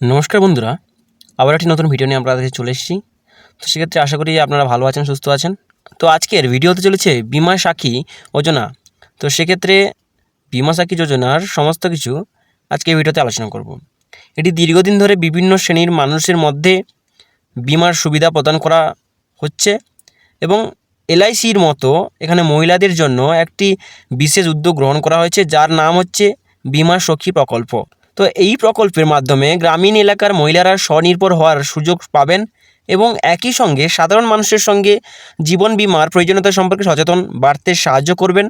নমস্কার বন্ধুরা, আবার একটি নতুন ভিডিও নিয়ে আপনাদের কাছে চলে এসেছি। তো সেক্ষেত্রে আশা করি আপনারা ভালো আছেন, সুস্থ আছেন। তো আজকের ভিডিওতে চলেছে বিমা সাখী যোজনা। তো সেক্ষেত্রে বিমা সাখী যোজনার সমস্ত কিছু আজকে ভিডিওতে আলোচনা করব। এটি দীর্ঘদিন ধরে বিভিন্ন শ্রেণির মানুষের মধ্যে বিমার সুবিধা প্রদান করা হচ্ছে এবং এলআইসির মতো এখানে মহিলাদের জন্য একটি বিশেষ উদ্যোগ গ্রহণ করা হয়েছে, যার নাম হচ্ছে বিমা সখী প্রকল্প। তো এই প্রকল্পের মাধ্যমে গ্রামীণ এলাকার মহিলারা স্বনির্ভর হওয়ার সুযোগ পাবেন এবং একই সঙ্গে সাধারণ মানুষের সঙ্গে জীবন বিমার প্রয়োজনীয়তা সম্পর্কে সচেতন বাড়তে সাহায্য করবেন।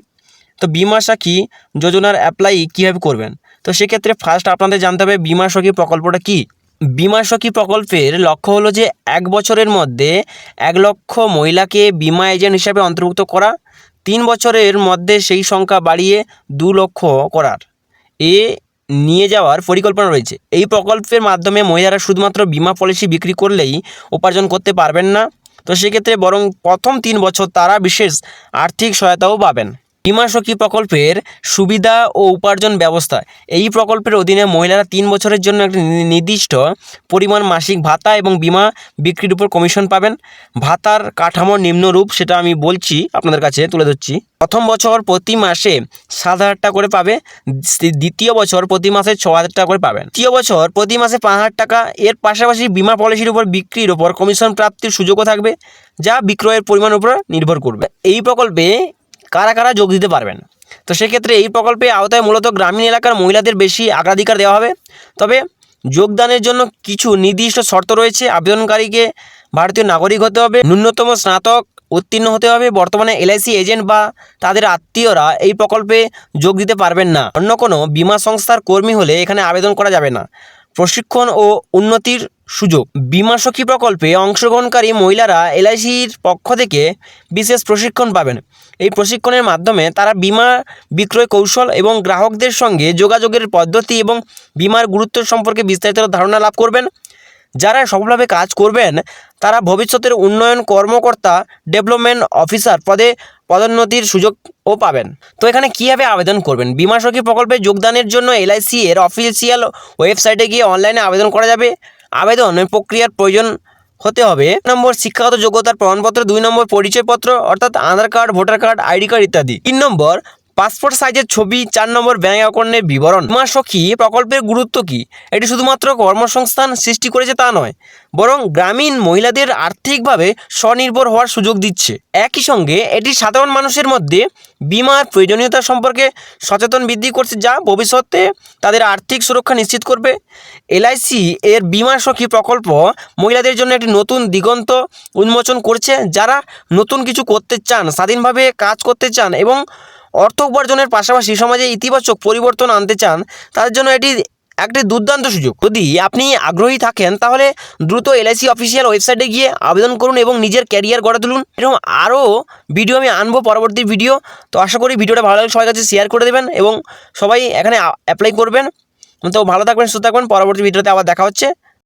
তো বিমা সাখী যোজনার অ্যাপ্লাই কীভাবে করবেন? তো সেক্ষেত্রে ফার্স্ট আপনাদের জানতে হবে বিমা সখী প্রকল্পটা কী? বিমা সখী প্রকল্পের লক্ষ্য হলো যে এক বছরের মধ্যে এক লক্ষ মহিলাকে বিমা এজেন্ট হিসাবে অন্তর্ভুক্ত করা, তিন বছরের মধ্যে সেই সংখ্যা বাড়িয়ে দু লক্ষ করার। এ নিয়ে যাওয়ার পরিকল্পনা রয়েছে। এই প্রকল্পের মাধ্যমে মহিলারা শুধুমাত্র বিমা পলিসি বিক্রি করলেই উপার্জন করতে পারবেন না। তো সেক্ষেত্রে বরং প্রথম তিন বছর তারা বিশেষ আর্থিক সহায়তাও পাবেন। বিমা সখী প্রকল্পের সুবিধা ও উপার্জন ব্যবস্থা। এই প্রকল্পের অধীনে মহিলারা তিন বছরের জন্য একটি নির্দিষ্ট পরিমাণ মাসিক ভাতা এবং বিমা বিক্রির উপর কমিশন পাবেন। ভাতার কাঠামো নিম্নরূপ সেটা আমি বলছি, আপনাদের কাছে তুলে ধরছি। প্রথম বছর প্রতি মাসে সাত হাজার টাকা করে পাবে দ্বিতীয় বছর প্রতি মাসে ছ হাজার টাকা করে পাবেন। তৃতীয় বছর প্রতি মাসে পাঁচ হাজার টাকা, এর পাশাপাশি বিমা পলিসির উপর বিক্রির উপর কমিশন প্রাপ্তির সুযোগও থাকবে, যা বিক্রয়ের পরিমাণ উপর নির্ভর করবে। এই প্রকল্পে কারা কারা যোগ দিতে পারবেন। তো সেক্ষেত্রে এই প্রকল্পে আওতায় মূলত গ্রামীণ এলাকার মহিলাদের বেশি অগ্রাধিকার দেওয়া হবে। তবে যোগদানের জন্য কিছু নির্দিষ্ট শর্ত রয়েছে। আবেদনকারীকে ভারতীয় নাগরিক হতে হবে, ন্যূনতম স্নাতক উত্তীর্ণ হতে হবে, বর্তমানে এলআইসি এজেন্ট বা তাদের আত্মীয়রা এই প্রকল্পে যোগ দিতে পারবেন না। অন্য কোনো বিমা সংস্থার কর্মী হলে এখানে আবেদন করা যাবে না। প্রশিক্ষণ ও উন্নতির সুযোগ। বিমা সখী প্রকল্পে অংশগ্রহণকারী মহিলারা এলআইসির পক্ষ থেকে বিশেষ প্রশিক্ষণ পাবেন। এই প্রশিক্ষণের মাধ্যমে তারা বিমা বিক্রয় কৌশল এবং গ্রাহকদের সঙ্গে যোগাযোগের পদ্ধতি এবং বিমার গুরুত্ব সম্পর্কে বিস্তারিত ধারণা লাভ করবেন। যারা সফলভাবে কাজ করবেন, তারা ভবিষ্যতের উন্নয়ন কর্মকর্তা ডেভেলপমেন্ট অফিসার পদে পদোন্নতির সুযোগও পাবেন। তো এখানে কীভাবে আবেদন করবেন? বিমা সখী প্রকল্পে যোগদানের জন্য এলআইসি এর অফিসিয়াল ওয়েবসাইটে গিয়ে অনলাইনে আবেদন করা যাবে। আবেদন প্রক্রিয়ার প্রয়োজন হতে হবে। নম্বর, শিক্ষাগত যোগ্যতার প্রমাণপত্র। দুই নম্বর, পরিচয়পত্র, অর্থাৎ Aadhaar card, voter card, I D card ইত্যাদি। তিন নম্বর, পাসপোর্ট সাইজের ছবি। চার নম্বর ব্যাঙ্ক অ্যাকাউন্টের বিবরণ। বিমা সখী প্রকল্পের গুরুত্ব কী? এটি শুধুমাত্র কর্মসংস্থান সৃষ্টি করেছে তা নয় বরং গ্রামীণ মহিলাদের আর্থিকভাবে স্বনির্ভর হওয়ার সুযোগ দিচ্ছে। একই সঙ্গে এটি সাধারণ মানুষের মধ্যে বিমার প্রয়োজনীয়তা সম্পর্কে সচেতন বৃদ্ধি করছে যা ভবিষ্যতে তাদের আর্থিক সুরক্ষা নিশ্চিত করবে। এলআইসি এর বিমা সখী প্রকল্প মহিলাদের জন্য একটি নতুন দিগন্ত উন্মোচন করছে। যারা নতুন কিছু করতে চান, স্বাধীনভাবে কাজ করতে চান এবং অর্থ উপার্জনের পাশাপাশি সমাজে ইতিবাচক পরিবর্তন আনতে চান, তাদের জন্য এটি একটি দুর্দান্ত সুযোগ। যদি আপনি আগ্রহী থাকেন, তাহলে দ্রুত এলআইসি অফিসিয়াল ওয়েবসাইটে গিয়ে আবেদন করুন এবং নিজের ক্যারিয়ার গড়ে তুলুন। এরকম আরও ভিডিও আমি আনব পরবর্তী ভিডিও। তো আশা করি ভিডিওটা ভালো লাগলে সবাই কাছে শেয়ার করে দেবেন এবং সবাই এখানে অ্যাপ্লাই করবেন। তো ভালো থাকবেন, সুস্থ থাকবেন। পরবর্তী ভিডিওতে আবার দেখা হচ্ছে।